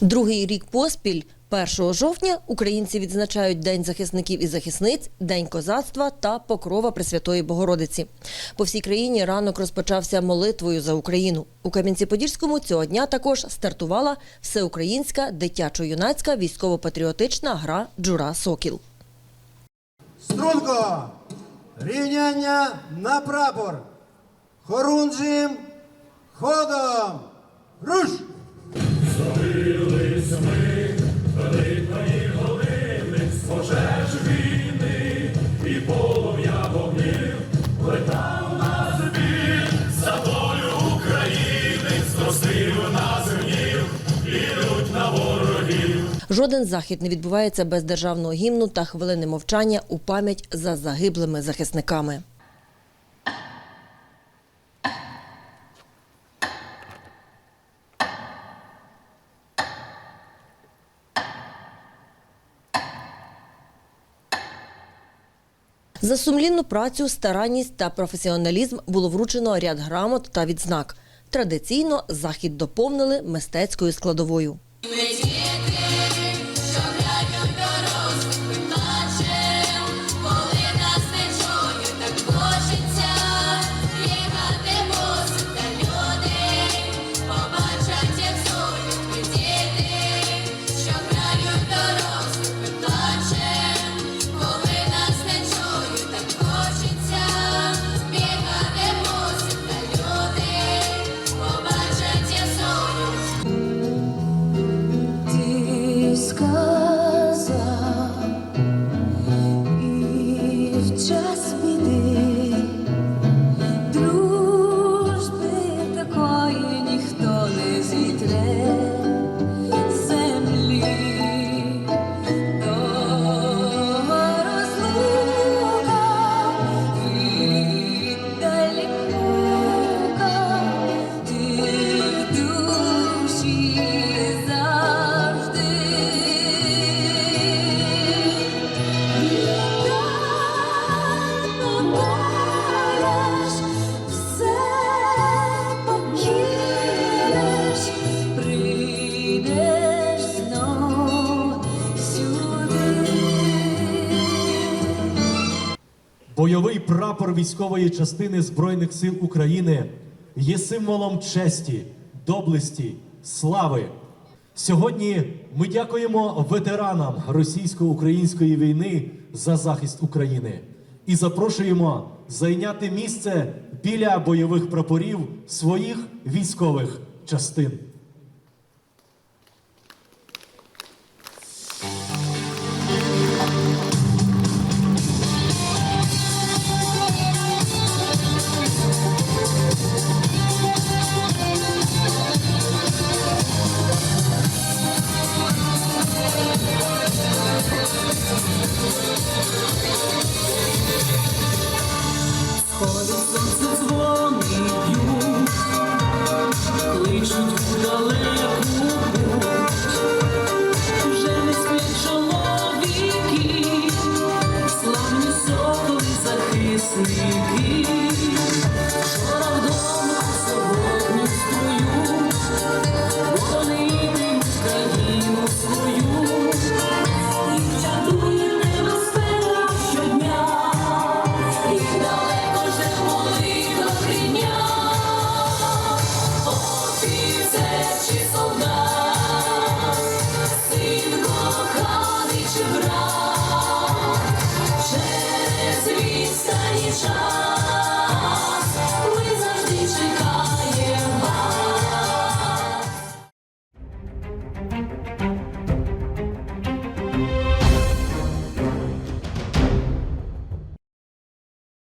Другий рік поспіль, 1 жовтня, українці відзначають День захисників і захисниць, День козацтва та Покрова Пресвятої Богородиці. По всій країні ранок розпочався молитвою за Україну. У Кам'янці-Подільському цього дня також стартувала всеукраїнська дитячо-юнацька військово-патріотична гра Джура Сокіл. Струнко! Рівняння на прапор. Хорунжим ходом. Руш! Жоден захід не відбувається без державного гімну та хвилини мовчання у пам'ять за загиблими захисниками. За сумлінну працю, старанність та професіоналізм було вручено ряд грамот та відзнак. Традиційно захід доповнили мистецькою складовою. Бойовий прапор військової частини Збройних сил України є символом честі, доблесті, слави. Сьогодні ми дякуємо ветеранам російсько-української війни за захист України і запрошуємо зайняти місце біля бойових прапорів своїх військових частин. Сходить сонце show.